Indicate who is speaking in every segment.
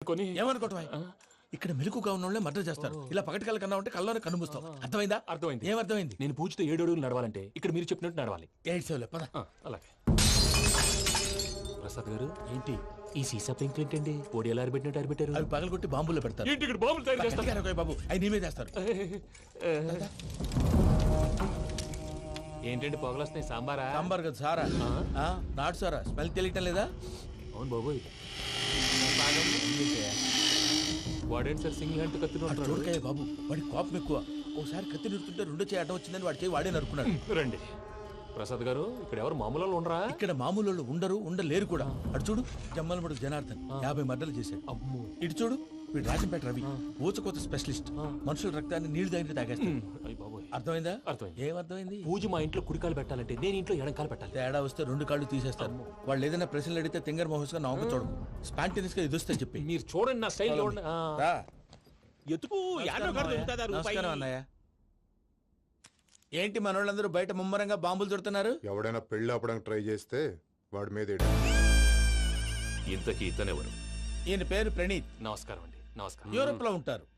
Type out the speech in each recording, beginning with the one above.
Speaker 1: కొని.
Speaker 2: ఏమనుకోవటం ఇక్కడ మెలకుగా ఉన్న మర్డర్ చేస్తారు. ఇలా పగటి కళ్ళ కన్నా ఉంటే కళ్ళలోనే కనుమూస్తావు అర్థమైందా?
Speaker 1: అర్థమైంది.
Speaker 2: ఏమర్థమైంది?
Speaker 1: నేను పూజతో ఏడు అడుగులు నడవాలంటే ఇక్కడ మీరు చెప్పినట్టు నడవాలి.
Speaker 2: ఎయిట్ సెవెన్ పద.
Speaker 1: ఆ, అలాగే. ప్రసాద్ గారు ఏంటి? ఈ సీసా పెంకులు ఏంటండి? పొడి ఎలా అరబెట్టినట్టు అరబెట్టారు
Speaker 2: అవి పగలగొట్టి బాంబులో పెడతారు.
Speaker 1: ఏంటి ఇక్కడ బాంబులు తయారు
Speaker 2: అరవై బాబు. అవి నీవే చేస్తారు
Speaker 1: ఏంటండి పొగలొస్తున్నాయి? సాంబారా?
Speaker 2: సాంబార్ కదా సారా. నాటు సారా? స్మెల్ తెలియటం లేదా?
Speaker 1: అవును బాబోయ్. వాడేంటి సార్ సింగిల్ హ్యాండ్
Speaker 2: వాడు
Speaker 1: కత్తిన
Speaker 2: చూడకాయ బాబు వాడి కోపం ఎక్కువ. ఓసారి కత్తి నిరుతుంటే రెండో చేయి అడ్డం వచ్చిందని వాడి చేయి వాడే నరుకున్నాడు
Speaker 1: రండి. ప్రసాద్ గారు ఇక్కడ ఎవరు మామూలు ఉండరా?
Speaker 2: ఇక్కడ మామూలు ఉండరు ఉండలేరు కూడా. అటు చూడు జమ్మలమడు జనార్దన్ యాభై మర్డర్లు చేశాడు.
Speaker 1: అమ్మో.
Speaker 2: ఇటు చూడు వీడు రాజంపేట రవి ఊచకోత స్పెషలిస్ట్. మనుషుల రక్తాన్ని నీళ్ళు తాగేస్తాడు.
Speaker 1: అయ్యి బాబోయ్.
Speaker 2: అర్థమైందా?
Speaker 1: అర్థమైంది.
Speaker 2: ఏమర్థమైంది
Speaker 1: పూజ మా ఇంట్లో కుడికాలు పెట్టాలంటే నేను ఇంట్లో ఎడంకాలు పెట్టాలి.
Speaker 2: తేడా వస్తే రెండు కాళ్ళు తీసేస్తారు. వాళ్ళు ఏదైనా ప్రశ్నలు అడిగితే తింగర్ మహోస్గా నవ్వు చూడకు స్పాంటినియస్గా ఎదుస్తా చెప్పి.
Speaker 1: మీరు చూడండి నా స్టైల్ చూడండి ఆ.
Speaker 2: రా.
Speaker 3: ఎతుకు యాడో
Speaker 2: నమస్కారం
Speaker 3: కాడ
Speaker 2: మావయ్య.
Speaker 3: దొరుకుతుందా రూపాయి?
Speaker 2: నమస్కారం అన్నయ్య. ఏంటి మనోళ్ళందరూ బయట ముమ్మరంగా బాంబులు దొరుకుతున్నారు?
Speaker 4: ఎవడైనా పెళ్ళి ఆపడానికి ట్రై చేస్తే వాడి మీద ఎడి.
Speaker 5: ఇంతకీ ఇతనెవరు?
Speaker 2: ఈయన పేరు ప్రణీత్.
Speaker 1: నమస్కారం అండి. నమస్కారం.
Speaker 2: యూరోప్లో ఉంటారు.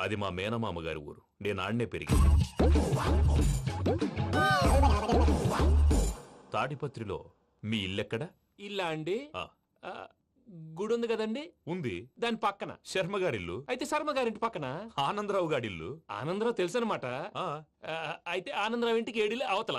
Speaker 5: అది మా మేనమామ గారి ఊరు. నేను ఆడనే పెరిగింది తాడిపత్రిలో మీ ఇల్లెక్కడ?
Speaker 1: ఇల్లా అండి?
Speaker 5: ఆ,
Speaker 1: ఆ, గుడి ఉంది కదండి?
Speaker 5: ఉంది.
Speaker 1: దాని పక్కన.
Speaker 5: శర్మ గారిల్లు.
Speaker 1: అయితే శర్మ గారింటి పక్కన.
Speaker 5: ఆనందరావు గారిల్లు.
Speaker 1: ఆనందరావు తెలుసు అనమాట
Speaker 5: ఆ,
Speaker 1: అయితే ఆనందరావు ఇంటికి ఏడిలే అవతల.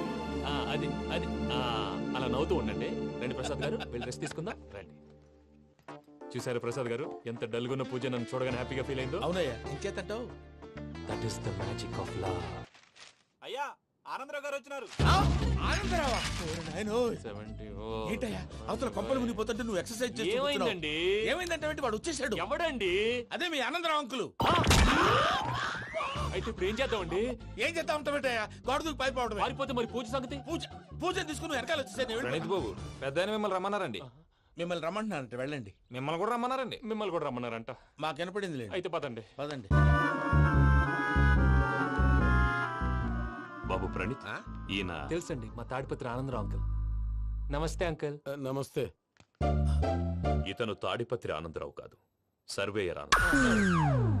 Speaker 1: అది అది ఆ, అలా నవ్వుతూ ఉండండి. రండి ప్రసాద్ గారు వెళ్ళి రెస్ట్ తీసుకుందాం. రండి. చూసారు ప్రసాద్ గారు? ఎంత డల్గున్న పూజ నన్ను చూడగానే హ్యాపీగా ఫీల్ అయిందో.
Speaker 2: అవునయ్యా ఇంకేతంటావు
Speaker 1: that is the magic of love
Speaker 3: అయ్యా ఆనందరావు గారు వచ్చినారు.
Speaker 2: ఆనందరావా? నాయనోయ్.
Speaker 1: సెవెంటీ
Speaker 2: ఏంటయ్యా అవతల కొంపలు మునిగిపోతుంటే నువ్వు ఎక్సర్సైజ్.
Speaker 1: ఏమైందండి?
Speaker 2: ఏమైందంటే? వాడు వచ్చేసాడు
Speaker 1: ఎవడండి?
Speaker 2: అదే మీ ఆనందరావు అంకులు.
Speaker 1: అయితే ఇప్పుడు ఏం చేద్దామండి
Speaker 2: ఏం చేస్తా ఉంటావేటయ్యా గోడ దూకి పైపోవడమే
Speaker 1: పారిపోతే మరి పూజ సంగతి?
Speaker 2: పూజ పూజ తీసుకుని వెనకాల వచ్చేసాను
Speaker 6: బాబు పెద్ద మిమ్మల్ని రమ్మన్నారండి.
Speaker 2: మిమ్మల్ని రమ్మంటున్నానంటే వెళ్ళండి.
Speaker 6: మిమ్మల్ని కూడా రమ్మన్నారండి.
Speaker 1: మిమ్మల్ని కూడా రమ్మన్నారంట.
Speaker 2: మాకు వినపడింది లేదు
Speaker 1: అయితే పదండి.
Speaker 2: పదండి.
Speaker 5: బాబు ప్రణీత్ ఈయన
Speaker 1: తెలుసండి మా తాడిపత్రి ఆనందరావు అంకుల్. నమస్తే అంకుల్.
Speaker 7: నమస్తే.
Speaker 5: ఇతను తాడిపత్రి ఆనందరావు కాదు సర్వేయర్ ఆనందరావు.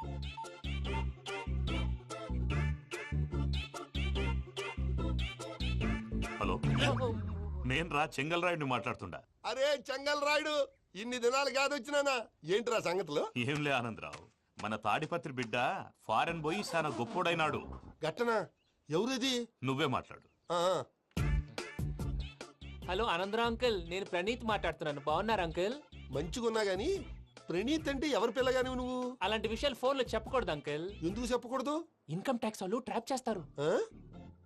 Speaker 5: హలో నేను రా చెంగల్రాయుడిని మాట్లాడుతుండా.
Speaker 8: అరే చెంగల్ రాయుడు ఇన్ని దినాలు కాదు వచ్చినానా? ఏంట్రా సంగతులు?
Speaker 5: ఏంలే ఆనందరావు మన తాడిపత్రి బిడ్డ ఫారెన్ పోయి చాలా గొప్పోడైనాడు.
Speaker 8: గట్టనా ఎవరిది?
Speaker 5: నువ్వే మాట్లాడు.
Speaker 8: ఆ,
Speaker 1: హలో ఆనందరావు అంకుల్ నేను ప్రణీత్ మాట్లాడుతున్నాను. బాగున్నారు అంకుల్?
Speaker 8: మంచిగున్నా గాని ప్రణీత్ అంటే ఎవరి పిల్లగాని నువ్వు?
Speaker 1: అలాంటి విషయాలు ఫోన్లో చెప్పకూడదు అంకుల్.
Speaker 8: ఎందుకు చెప్పకూడదు?
Speaker 1: ఇన్కమ్ ట్యాక్స్ వాళ్ళు ట్రాప్ చేస్తారు.
Speaker 8: ఆ?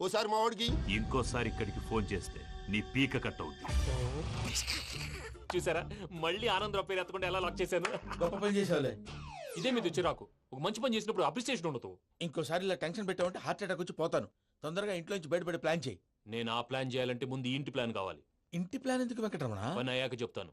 Speaker 8: ఓసారి మా వాడికి
Speaker 5: ఇంకోసారి ఇక్కడికి ఫోన్ చేస్తే నీ పీక కట్ అవుద్ది.
Speaker 1: చూసారా? మళ్ళీ ఆనందరావు పేరు ఎత్తకుండా ఎలా లాక్ చేశాను?
Speaker 2: గొప్ప పని చేసేవాళ్ళే.
Speaker 1: ఇదే మీద చిరాకు ఒక మంచి పని చేసినప్పుడు అప్రిసియేషన్ ఉండదు.
Speaker 2: ఇంకోసారి ఇలా టెన్షన్ పెట్టామంటే హార్ట్ అటాక్ వచ్చి పోతాను. తొందరగా ఇంట్లో నుంచి బయటపడే ప్లాన్ చేయి.
Speaker 1: నేను ఆ ప్లాన్ చేయాలంటే ముందు ఇంటి ప్లాన్ కావాలి.
Speaker 2: ఇంటి ప్లాన్ ఎందుకు వెంకటరమణ?
Speaker 1: పని అయ్యాక చెప్తాను.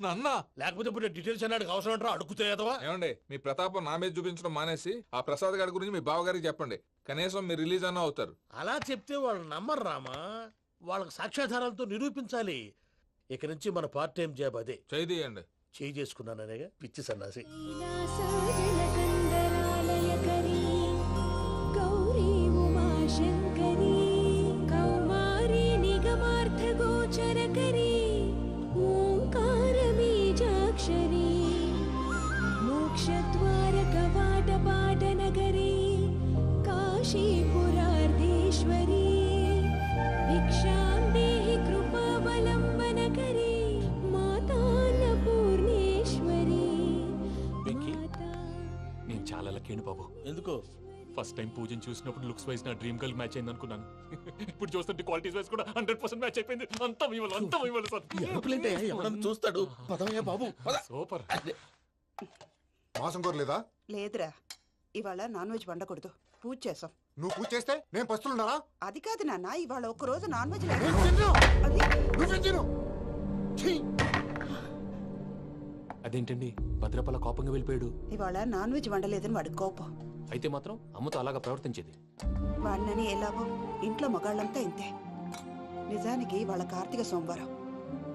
Speaker 6: నాన్న
Speaker 7: లేకపోతే ఇప్పుడు డీటెయిల్స్ అన్నాడు అవసరం అంటారా అడుగుతాయి
Speaker 6: ఏమండి మీ ప్రతాపం నా మీద చూపించడం మానేసి ఆ ప్రసాద్ గారి గురించి మీ బావగారికి చెప్పండి. కనీసం మీరు రిలీజ్ అన్న అవుతారు.
Speaker 7: అలా చెప్తే వాళ్ళు నమ్మరు రామా. వాళ్ళకి సాక్ష్యాధారాలతో నిరూపించాలి. ఇక నుంచి మన పార్ట్ టైం జాబ్ అదే.
Speaker 6: చేయండి
Speaker 7: చేయి చేసుకున్నాననేగా పిచ్చి సన్నాసి.
Speaker 9: గౌరీ ఉమాశంకరీ कवाटपाटनगरी काशीपुरार्धेश्वरी भिक्षां देहि कृपावलम्बनकरी మాతా
Speaker 1: నేను చాలా లక్కీని బాబు.
Speaker 2: ఎందుకో?
Speaker 1: ఫస్ట్ టైం పూజను చూసినప్పుడు లుక్స్ వైజ్ నా డ్రీమ్ గర్ల్ మ్యాచ్ అయింది అనుకున్నాను. ఇప్పుడు చూస్తుంటే క్వాలిటీస్ వైజ్ కూడా హండ్రెడ్ పర్సెంట్ మ్యాచ్ అయిపోయింది. అంతా ఇవ్వాలి అంతా
Speaker 2: ఇవ్వాలి సార్ చూస్తాడు. పదమయ్యా బాబు
Speaker 1: సూపర్
Speaker 4: మాసం కోరలేదా
Speaker 10: లేదురా. ఇవాళ నాన్ వెజ్ వండకూడదు. పూజ చేసాం
Speaker 4: నువ్వు పూజ చేస్తే నేను పస్తులున్నారా
Speaker 10: అది కాదు నాన్న ఇవాళ ఒక్క రోజు నాన్ వెజ్ లేదు.
Speaker 4: తిన్ను.
Speaker 10: అది
Speaker 4: నువ్వే తిను! ఛీ!
Speaker 1: అదేంటండి? భద్రపల కోపంగా వెళ్ళిపోయాడు.
Speaker 10: ఇవాళ నాన్ వెజ్ వండలేదని వాడి కోపం.
Speaker 1: అయితే మాత్రం అమ్మతో అలాగా ప్రవర్తించేది.
Speaker 10: వాడినని ఎలాగో ఇంట్లో మగాళ్ళంతా ఇంతే. నిజానికి వాళ్ళ కార్తీక సోమవారం.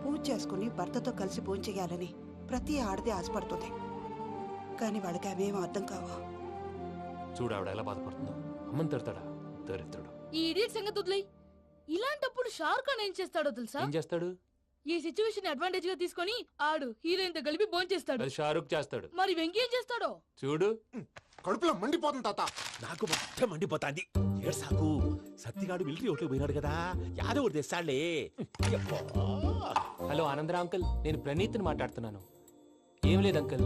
Speaker 10: పూజ చేసుకుని భర్తతో కలిసి పూజ చేయాలని ప్రతి ఆడది ఆశపడుతుంది. కానీ వాళ్ళకి అవేం అర్థం కావు?
Speaker 1: చూడు ఆవిడ ఎలా బాధపడుతుందో. అమ్మని తిడతాడా? దరిద్రుడు.
Speaker 9: ఈ ఇడియట్ సంగతి వదిలేయ్. ఇలాంటప్పుడు షారుఖ్ ఖాన్ ఏం చేస్తాడో తెలుసా?
Speaker 1: ఏం చేస్తాడు?
Speaker 9: ఈ సిచ్యువేషన్ అడ్వాంటేజ్గా తీసుకొని ఆడు హీరోయిన్తో కలిపి బోన్ చేస్తాడు.
Speaker 1: అది షారుఖ్ చేస్తాడు.
Speaker 9: మరి వెంకీ ఏం చేస్తాడో?
Speaker 1: చూడు.
Speaker 4: కడుపులో మండిపోతుంది తాత.
Speaker 3: నాకు మొత్తం మండిపోతాంది. ఏడు సాకు. సత్తిగాడు మిలిటరీ ఓట్లు పోయినాడు కదా. యాదవ్ ఒకటి తెస్తాడులే.
Speaker 1: Hello Anandarao uncle. నేను ప్రణీత్ని మాట్లాడుతున్నాను. ఏం లేదు అంకుల్.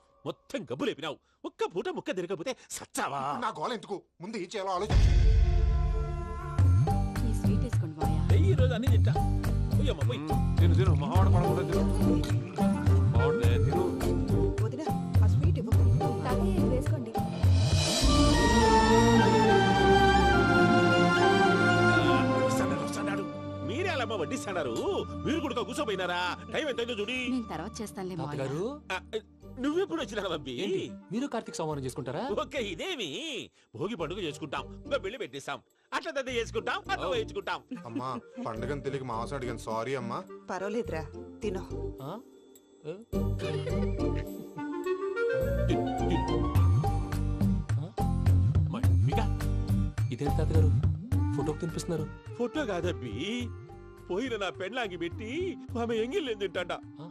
Speaker 3: మొత్తం గబ్బు లేపినావు. ఒక్క పూట ముక్క తిరగకపోతే సచ్చావా?
Speaker 4: నా గోల ఎందుకు? ముందు ఏం చేయాలో ఆలోచించు
Speaker 9: ఈ స్వీట్ వేసుకోండి మాయా
Speaker 3: ఈ రోజు అన్ని తింటా. పోయమ్మ పోయి.
Speaker 6: తిను తిను. మావాడు పడకుండా తిను. మావాడు తిను.
Speaker 10: వదిన ఆ స్వీట్ ఇవ్వు
Speaker 11: తాతయ్య వేసుకోండి.
Speaker 3: వస్తాడారు, వస్తాడారు. మీరే అలా అమ్మ వడ్డిస్తాడారు? మీరు కూడా కూర్చోపోయినారా? టైం ఎంతైందో చూడి.
Speaker 9: నేను తర్వాత చేస్తానులే
Speaker 3: ఆ, నువ్వెప్పుడు వచ్చినా బంబి?
Speaker 1: ఏంటి? మీరు కార్తీక్ సంహారం చేసుకుంటారా?
Speaker 3: ఓకే ఇదేమి. భోగి పండుగ చేసుకుంటాం ఇంకా పెళ్ళి పెట్టిస్తాం. అట్లా దద్ద చేసుకుంటాం అట్లా వేయించుకుంటాం.
Speaker 4: అమ్మా పండుగని తెలియక మాసం అడిగాను. సారీ అమ్మా.
Speaker 10: పర్వాలేదురా తినో.
Speaker 1: ఆ? ఏ? ఇదేంటి తాతగారు? ఫోటోకి తినిపిస్తున్నారు.
Speaker 3: ఫోటో కాదబ్బి. పోయిన నా పెళ్ళాంగి పెట్టి ఆమె ఎంగిల్లేం తింటాడ
Speaker 1: ఆ?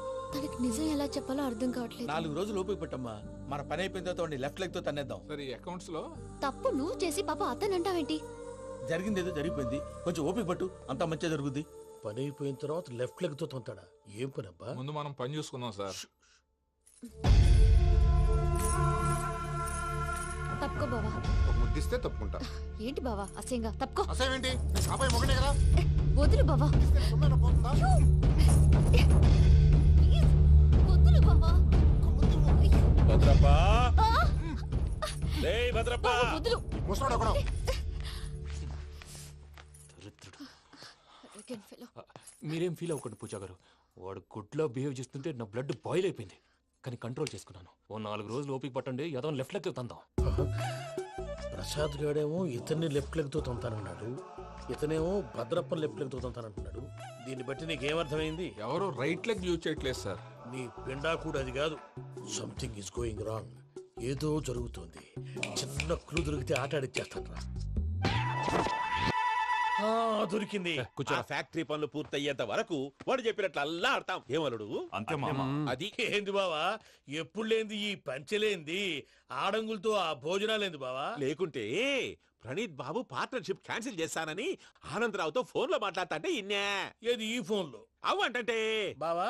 Speaker 11: తనకి నిజం ఎలా చెప్పాలో అర్థం కావట్లేదు.
Speaker 2: నాలుగు రోజులు ఓపిక పట్టమ్మా. మన పని అయిపోయిన తర్వాత వాడిని లెఫ్ట్ లెగ్తో తన్నేద్దాం.
Speaker 6: సరే అకౌంట్స్లో?
Speaker 11: తప్పు నువ్వు చేసి పాప అతను అంటావేంటి?
Speaker 2: జరిగింది ఏదో జరిగిపోయింది. కొంచెం ఓపిక పట్టు. అంతా మంచిగా జరుగుద్ది. పని అయిపోయిన తర్వాత లెఫ్ట్ లెగ్తో తొంతాడా ఏం పని అబ్బా?
Speaker 6: ముందు మనం పని చూసుకుందాం సార్.
Speaker 11: తప్పుకో బావా.
Speaker 4: ఒక ముద్దిస్తే తప్పుకుంటా.
Speaker 11: ఏంటి బావా అసహ్యంగా? తప్పుకో.
Speaker 4: అసేమేంటి నేను కాబోయే మొగనే కదా?
Speaker 11: వదులు బావా.
Speaker 4: సొమ్మేనా పోతుందా?
Speaker 3: భద్రప్ప
Speaker 11: వదులు.
Speaker 1: దరిద్రుడు. మీరేం ఫీల్ అవ్వకండి పూజా గారు. వాడు గుడ్లో బిహేవ్ చేస్తుంటే నా బ్లడ్ బాయిల్ అయిపోయింది. కానీ కంట్రోల్ చేసుకున్నాను. ఓ నాలుగు రోజులు ఓపిక పట్టండి ఏదో లెఫ్ట్ లెక్క తందాం.
Speaker 2: ప్రసాద్ గాడేమో ఇతన్ని లెఫ్ట్ లెగ్తో తొంతానన్నాడు ఇతనేమో భద్రప్ప లెఫ్ట్ లెగ్తో తొంతానంటున్నాడు. దీన్ని బట్టి నీకేమర్థమైంది
Speaker 6: ఎవరు రైట్ లెగ్ యూజ్ చేయట్లేదు సార్
Speaker 2: నీ పిండా కూడా అది కాదు. సంథింగ్ ఇస్ గోయింగ్ రాంగ్ ఏదో జరుగుతోంది. చిన్న క్లూ దొరికితే ఆట ఆడిచ్చేస్తాను రా
Speaker 7: ఆ, దొరికింది.
Speaker 3: ఆ ఫ్యాక్టరీ పనులు పూర్తయ్యేంత వరకు వాడు చెప్పినట్లు అల్లా ఆడతాం. ఏమలుడు
Speaker 6: అంతే మామ.
Speaker 3: అది
Speaker 7: ఏంది బావా? ఎప్పుడు లేంది ఈ పంచలేంది? ఆడంగులతో ఆ భోజనాలేంది బావా?
Speaker 3: లేకుంటే ప్రణీత్ బాబు పార్ట్నర్షిప్ క్యాన్సిల్ చేస్తానని ఆనందరావుతో ఫోన్లో మాట్లాడతాంటే ఇన్నే.
Speaker 7: ఏది ఈ ఫోన్లో?
Speaker 3: అవు అంటే
Speaker 7: బావా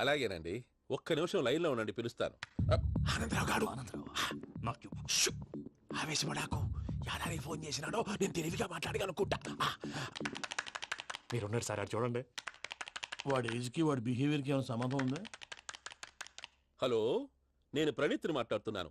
Speaker 3: అలాగేనండి. ఒక్క నిమిషం లైన్లో ఉండండి పిలుస్తాను. ఆనందరావు గాడు షు! ఆవేశపడాకు. యాదానికి ఫోన్ చేసినాడో నేను తెలివిగా మాట్లాడగలనుకుంటా
Speaker 1: మీరున్నారు సార్ అది చూడండి.
Speaker 7: వాడి ఏజ్కి వాడి బిహేవియర్కి ఏమైనా సంబంధం ఉందా?
Speaker 3: హలో నేను ప్రణీత్ని మాట్లాడుతున్నాను.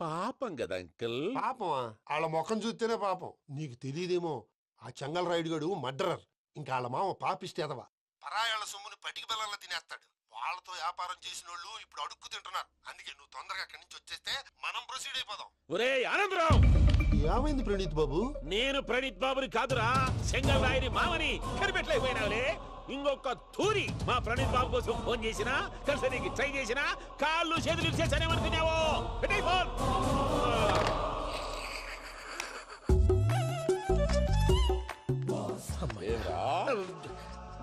Speaker 3: పాపం కదా అంకుల్.
Speaker 8: పాపమా వాళ్ళ ముఖం చూస్తేనే పాపం. నీకు తెలియదేమో ఆ చెంగల్ రైడ్ గడు మర్డరర్. ఇంకా వాళ్ళ మామ పాపిస్తేదవా పరాయాళ్ళ సొమ్ముని పటికి బెల్లంలో తినేస్తాడు. వాళ్ళతో వ్యాపారం చేసిన వాళ్ళు ఇప్పుడు అడుక్కు తింటున్నారు. అందుకే నువ్వు తొందరగా అక్కడి నుంచి వచ్చేస్తే మనం ప్రొసీడ్ అయిపోదాం.
Speaker 3: ఒరే ఆనందరావు!
Speaker 8: ఏమైంది ప్రణీత్ బాబు?
Speaker 3: నేను ప్రణీత్ బాబుని కాదురా సెంగల్ రాయని మామని కనిపెట్టలేకపోయినావులే. ఇంకొక తూరి మా ప్రణీత్ బాబు కోసం ఫోన్ చేసినా కలిసి నీకు ట్రై చేసినా కాళ్ళు చేతులు ఫోన్ ఏమ్రా?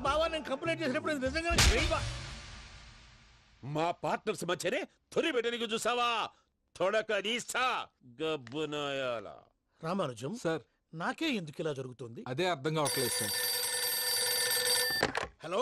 Speaker 7: బావా నేను కంప్లైంట్ చేసినప్పుడు నిజంగానే?
Speaker 3: మా పార్ట్నర్స్ మధ్యనే తొలి పెట్టడానికి చూసావా? తొడక గబ్బునాయాల
Speaker 7: రామానుజం
Speaker 6: సార్.
Speaker 7: నాకే ఎందుకు ఇలా జరుగుతుంది?
Speaker 6: అదే అర్థం కావట్లేదు సార్.
Speaker 7: హలో?